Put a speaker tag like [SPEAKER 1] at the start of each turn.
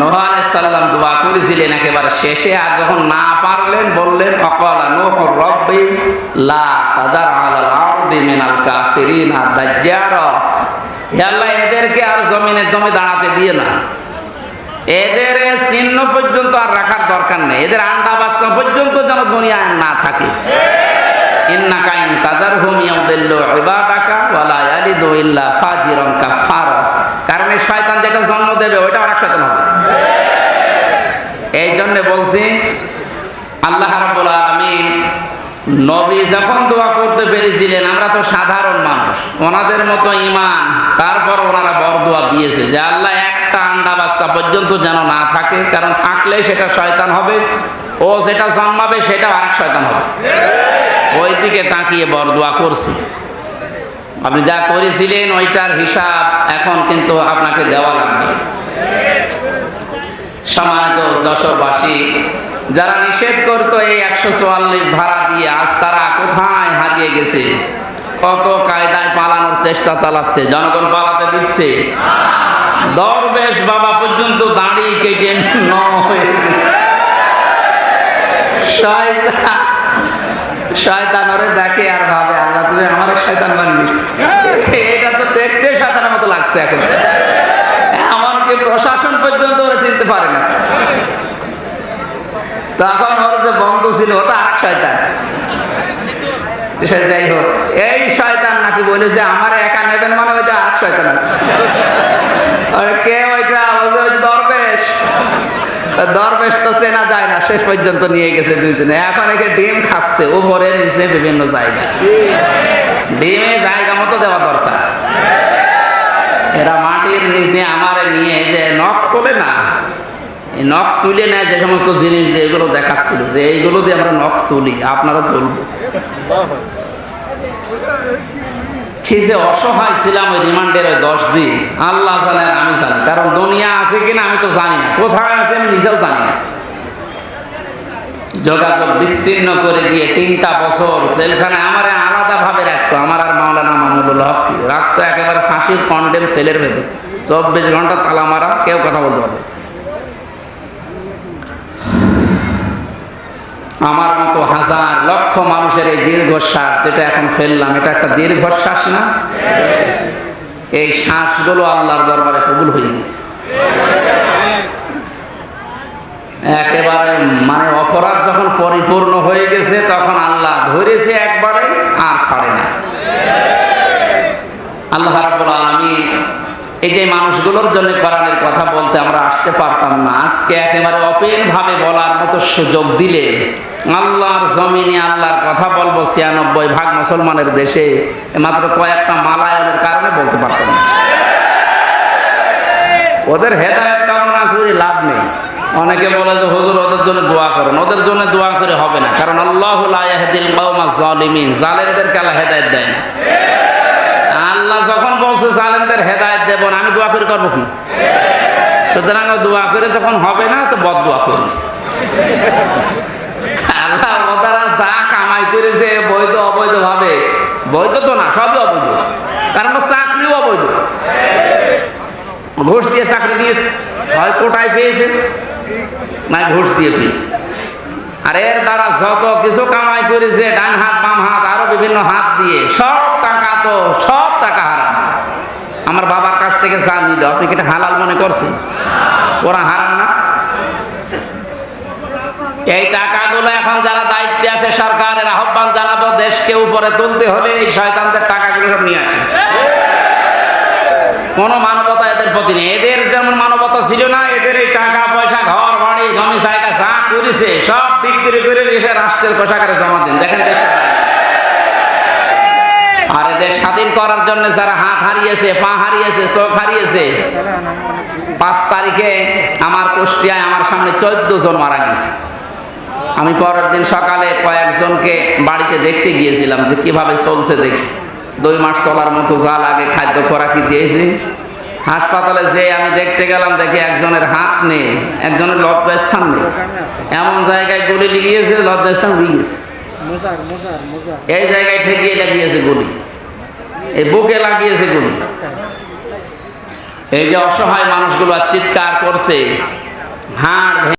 [SPEAKER 1] নোহান দোয়া করেছিলেন একেবারে শেষে, আর যখন না পারলেন বললেন, অকলা নোহ রব্বি লা তাদার আলাল আরদি মিনাল এদেরকে আর জমিনের দমে দাঁড়াতে দিয়ে না। এদের চিহ্ন পর্যন্ত আর রাখার দরকার নেই। এদের আন্ডা বাচ্চা পর্যন্ত যেন দুনিয়ায় না থাকে। ইন্নাকা ইন তাজারহুম ইয়াউদিল্লু ইবাদাকা ওয়ালা ইয়ালিদু কারণ শয়তান যেটা জন্ম দেবে, ওইটা আরেক শয়তান হবে। এই জন্য বলছি, আল্লাহ রাব্বুল আলামিন নবী যখন দোয়া করতে পেরেছিলেন, আমরা তো সাধারণ মানুষ, ওনাদের মতো ইমান তারপর ওনারা বড় দোয়া দিয়েছে যে আল্লাহ একটা আন্ডা বাচ্চা পর্যন্ত যেন না থাকে, কারণ থাকলে সেটা শয়তান হবে, ও যেটা জন্মাবে সেটা আরেক শয়তান হবে। ওই দিকে তাকিয়ে বড় দোয়া করছি। আপনি যা করেছিলেন ওইটার হিসাব এখন কিন্তু আপনাকে দেওয়া লাগবে। সমাজ যশোরবাসী, যারা নিষেধ করতো এই একশো চুয়াল্লিশ ধারা দিয়ে, আজ তারা কোথায় হারিয়ে গেছে? কত কায়দায় পালানোর চেষ্টা চালাচ্ছে? জনগণ পালাতে দিচ্ছে। দরবেশ বাবা পর্যন্ত দাঁড়িয়ে কেটে ন হয়ে গেছে দেখে আর ভাবে আল্লাহ তুমি আমার শয়তান বানিয়েছ। এটা তো দেখতে শয়তানের মতো লাগছে এখন। এমনকি প্রশাসন পর্যন্ত ওরা চিনতে পারে না। তখন ওর যে বন্ধু ছিল ওটা আর শয়তান। সে যাই হোক এই শয়তান নাকি বলে যে আমার একা নেবেন মানে ওইটা আর শয়তান আছে। আর কে ওইটা? দরবেশ। দরবেশ তো চেনা যায় না শেষ পর্যন্ত নিয়ে গেছে দুইজনে। এখন একে ডিম খাচ্ছে উপরে নিচে বিভিন্ন জায়গা ডিমে জায়গা মতো দেওয়া দরকার। এরা মাটির নিচে আমারে নিয়ে যে নখ তোলে না নখ তুলে নেয় যে সমস্ত জিনিস যে এগুলো দেখাচ্ছিল, যে এইগুলো দিয়ে আমরা নখ তুলি, আপনারা তুলবো অসহায় ছিলাম ওই রিমান্ডের ওই দশ দিন, আল্লাহ আমি জানি কারণ দুনিয়া আছে কিনা আমি তো জানি না, কোথায় আছে আমি নিজেও জানি না। যোগাযোগ বিচ্ছিন্ন করে দিয়ে তিনটা বছর জেলখানে আমার ফাঁসির কন্ডেম সেলের ভেতর চব্বিশ ঘণ্টা তালা মারা, কেউ কথা বলতে পারবে আমার মতো হাজার, লক্ষ মানুষের এই দীর্ঘশ্বাস, যেটা এখন ফেললাম, এটা একটা দীর্ঘশ্বাস না? এই শ্বাসগুলো আল্লাহর দরবারে কবুল হয়ে গেছে। একেবারে মানে অপরাধ যখন পরিপূর্ণ হয়ে গেছে, তখন আল্লাহ ধরেছে একবারে, আর ছাড়ে না আল্লাহ রাব্বুল আলামিন এই যে মানুষগুলোর জন্য কোরআনের কথা বলতে আমরা আসতে পারতাম না। আজকে একেবারে অপেন ভাবে বলার মতো সুযোগ দিলে আল্লাহর জমিনে আল্লাহর কথা বলব ছিয়ানব্বই ভাগ মুসলমানের দেশে মাত্র কয়েকটা মালায়নের কারণে বলতে পারতাম না। ওদের হেদায়ত কামনা করে লাভ নেই। অনেকে বলে যে, হুজুর, ওদের জন্য দোয়া করেন। ওদের জন্য দোয়া করে হবে না। কারণ আল্লাহ জালিমিন জালেমদেরকে আল্লাহ হেদায়েত দেয় না আল্লাহ যখন বলছে জালেমদের হেদায়েত দেব না, আমি দোয়া করে করব কি? সুতরাং দোয়া করে যখন হবে না, তো বদ দোয়া করি আল্লাহ ওদারা যা কামাই করেছে, বৈধ অবৈধ বৈধ তো না, সবই অবৈধ। কারণ চাকরিও অবৈধ। ঘুষ দিয়ে চাকরি দিয়েছে। কোটায় পেয়েছে না ঘুষ দিয়ে পেয়েছে। আর এর দ্বারা যত কিছু কামাই করেছে, ডান হাত, বাম হাত, আরও বিভিন্ন হাত দিয়ে, সব টাকা তো, সব টাকা আমার বাবার কাছ থেকে যা নিল, আপনি কি হালাল মনে করছেন? ওরা হারাম না? এই টাকাগুলো এখন যারা দায়িত্বে আছে, সরকারের আহ্বান জানাব, দেশকে উপরে তুলতে হলে এই শয়তানদের টাকাগুলো সব নিয়ে আসে কোনো মানবতা এদের প্রতি নেই। এদের যেমন মানবতা ছিল না, এদের এই টাকা, পয়সা, ঘর, বাড়ি, জমি, জায়গা, যা করেছে, সব বিক্রি করে এসে রাষ্ট্রের কোষাগারে জমা দিন। দেখেন আর এদের স্বাধীন করার জন্য যারা হাত হারিয়েছে পা হারিয়েছে চোখ হারিয়েছে পাঁচ তারিখে আমার কুষ্টিয়ায় আমার সামনে চোদ্দ জন মারা গেছে। আমি পরের দিন সকালে কয়েকজনকে বাড়িতে দেখতে গিয়েছিলাম যে কীভাবে চলছে দেখি। দুই মাস চলার মতো যা লাগে খাদ্য খোরাকি দিয়েছি। হাসপাতালে যে আমি দেখতে গেলাম দেখি একজনের হাত নেই একজনের লজ্জাস্থান নেই। এমন জায়গায় গুলি লিগিয়েছে লজ্জাস্থান উড়ে গেছে। এই জায়গায় ঠেকিয়ে লাগিয়েছে গুলি। এই বুকে লাগিয়েছে গুলি এই যে অসহায় মানুষগুলো চিৎকার করছে হ্যাঁ